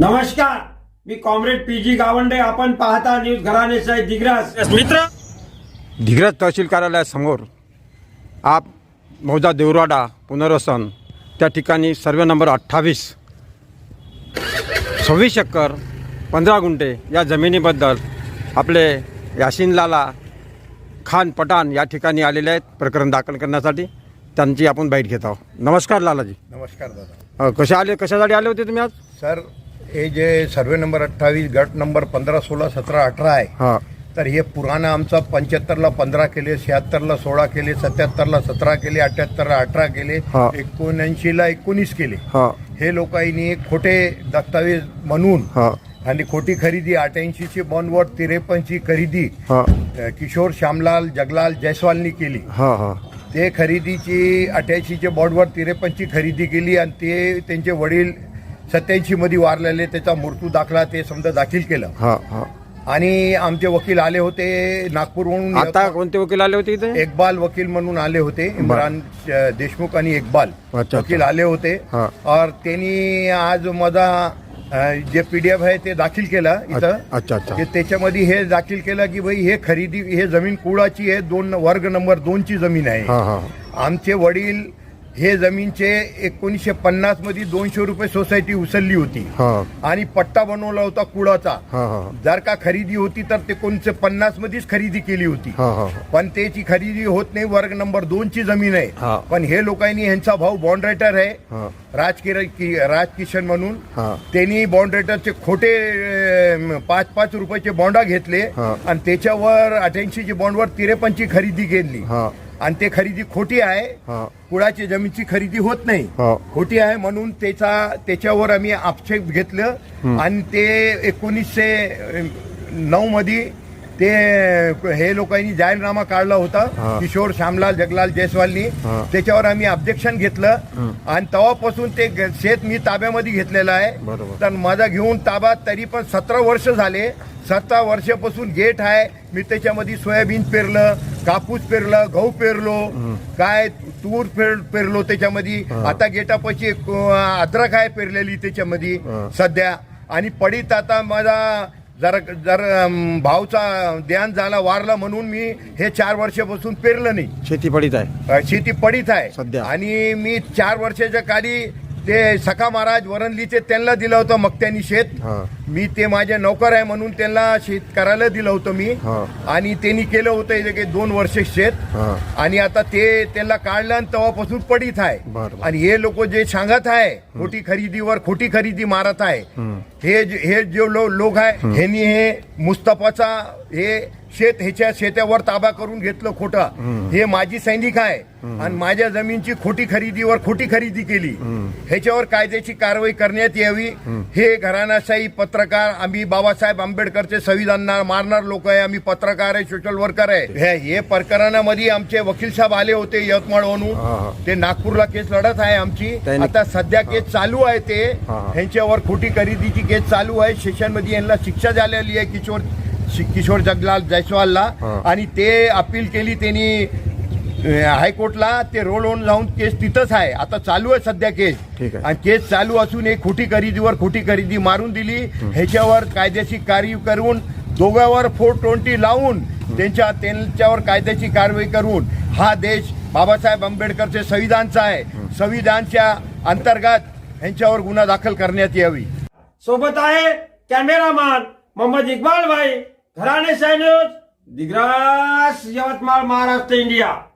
नमस्कार मी comrade P G Gawande आपण पाहता न्यूज घराणेसाहेब दिग्रास. मित्र? धिग्रज तहसील कार्यालयासमोर आप मौजा देवराडा पुनर्वसन त्या ठिकाणी सर्वे नंबर अठ्ठावीस सव्वीस एकर पंधरा गुंठे या जमिनीबद्दल आपले यासिन लाला खान पठाण या ठिकाणी आलेले आहेत प्रकरण दाखल करण्यासाठी. त्यांची आपण बाईट घेत आहोत. नमस्कार लालाजी. नमस्कार दादा. अ, कशा आले कशासाठी आले होते तुम्ही आज? सर हे जे सर्वे नंबर अठ्ठावीस गट नंबर पंधरा सोळा सतरा अठरा आहे हां. तर हे पुराणं आमचं पंच्याहत्तरला पंधरा केले शहात्तरला सोळा केले सत्याहत्तरला सतरा केले अठ्याहत्तरला अठरा केले हा. एकोणऐंशीला एकोणीस केले. हां. हे लोकांनी खोटे दस्तावेज म्हणून हां. आणि खोटी खरेदी अठ्याऐंशीची बॉन्डवर त्रेपन्नची खरेदी हां. अ, किशोर श्यामलाल जगलाल जयस्वालनी केली. हां हां. ते खरेदीची अठ्याऐंशीच्या बॉन्डवर त्रेपन्नची खरेदी केली आणि ते त्यांचे वडील सत्याऐंशी मध्ये वारलेले त्याचा मृत्यू दाखला ते समजा दाखल केलं. हां हां. आणि आमचे वकील आले होते नागपूरहून. आता कोणते वकील आले होते इथे? इक्बाल वकील म्हणून आले होते इम्रान देशमुख आणि इक्बाल अच्छा. वकील आले होते. हा. और त्यांनी आज माझा अ, जे पीडीएफ आहे ते दाखल केलं इथं. अच्छा अच्छा त्याच्यामध्ये हे दाखल केलं की भाई हे खरेदी हे जमीन कुळाची आहे दोन वर्ग नंबर दोनची जमीन आहे. हां हां. आमचे वडील हे जमीनचे एकोणीसशे पन्नासमध्ये दोनशे रुपये सोसायटी उचलली होती. हां. आणि पट्टा बनवला होता कुळाचा. हां हां. जर का खरेदी होती तर ते एकोणीसशे पन्नास मध्येच खरेदी केली होती. हां हां पण त्याची खरेदी होत नाही वर्ग नंबर दोन ची जमीन हा. आहे पण हे लोकांनी ह्यांचा भाऊ बॉन्ड रायटर आहे. हां. राजकिर कि- राजकिशन म्हणून. हा. त्यांनी बॉन्ड रेटरचे खोटे पाच पाच रुपयाचे बॉन्डा घेतले. आणि त्याच्यावर अठ्याऐंशीची बॉन्डवर त्रेपन्नची खरेदी केली. आणि ते खरेदी खोटी आहे. कुळाची जमीनची खरेदी होत नाही. खोटी आहे म्हणून त्याचा त्याच्यावर आम्ही आक्षेप घेतलं. आणि ते एकोणीसशे नऊ मध्ये ते हे लोकांनी जाहीरनामा काढला. होता. किशोर श्यामलाल जगलाल जयस्वालनी. त्याच्यावर आम्ही ऑब्जेक्शन घेतलं. आणि तेव्हापासून ते शेत मी ताब्यामध्ये घेतलेलं आहे. तर माझा घेऊन ताबा तरी पण सतरा वर्ष झाले. सतरा वर्षापासून गेट आहे. मी त्याच्यामध्ये सोयाबीन पेरलं. कापूस पेरलं गहू पेरलो काय तूर पेर पेरलो त्याच्यामध्ये. आता गेटापाशी अद्रक आहे पेरलेली त्याच्यामध्ये. सध्या. आणि पडीत आता माझा जर जर भावचा ध्यान झाला वारला म्हणून मी हे चार वर्षापासून पेरलं नाही. शेती पडीत आहे. शेती पडीत आहे. सध्या. आणि मी चार वर्षाच्या काली ते सखा महाराज वरणलीचे त्यांना दिलं होतं मक्त्यानी शेत. हां. मी ते माझे नौकर आहे म्हणून त्यांना शेत करायला दिलं होतं मी. आणि त्यांनी केलं होतं इथे काही दोन वर्ष शेत. आणि आता ते त्यांना काढलं आणि तेव्हापासून पडीत आहे. आणि हे लोक जे सांगत आहे खोटी खरेदीवर खोटी खरेदी मारत आहे. हे जे- हे जे लोक आहे ह्यांनी हे मुस्तफाचा हे शेत ह्याच्या शेतावर ताबा करून घेतलं खोटं. हे माझी सैनिक आहे. आणि माझ्या जमीनची खोटी खरेदीवर खोटी खरेदी केली. ह्याच्यावर कायद्याची कारवाई करण्यात यावी. हे घराणाशाही पत्रकार आम्ही बाबासाहेब आंबेडकरचे संविधान मारणार लोक आहे. आम्ही पत्रकार आहे सोशल वर्कर आहे. हे- प्रकरणामध्ये आमचे वकील साहेब आले होते यवतमाळवरून हा, हा. ते नागपूरला केस लढत आहे आमची. आता सध्या केस चालू आहे ते. ह्यांच्यावर खोटी खरेदीची केस चालू आहे. सेशनमध्ये यांना शिक्षा झालेली आहे. किशोर किशोर जगलाल जयस्वालला. आणि ते अपील केली त्यांनी हायकोर्टला ते रोल ऑन जाऊन केस तिथंच आहे. आता चालू आहे सध्या केस. आणि केस चालू असून एक खोटी खरेदीवर खोटी खरेदी मारून दिली. ह्याच्यावर कायद्याची कारवाई करून दोघांवर फोर ट्वेंटी लावून त्यांच्या त्यांच्यावर कायद्याची कारवाई करून हा देश बाबासाहेब आंबेडकरचे संविधानचा आहे. संविधानच्या अंतर्गत ह्यांच्यावर गुन्हा दाखल करण्यात यावी. सोबत आहे कॅमेरामॅन मोहम्मद इक्बाल भाई ધરાણી સૈન્યુઝ દિગ્રસ યવતમાળ મહારાષ્ટ્ર ઇન્ડિયા.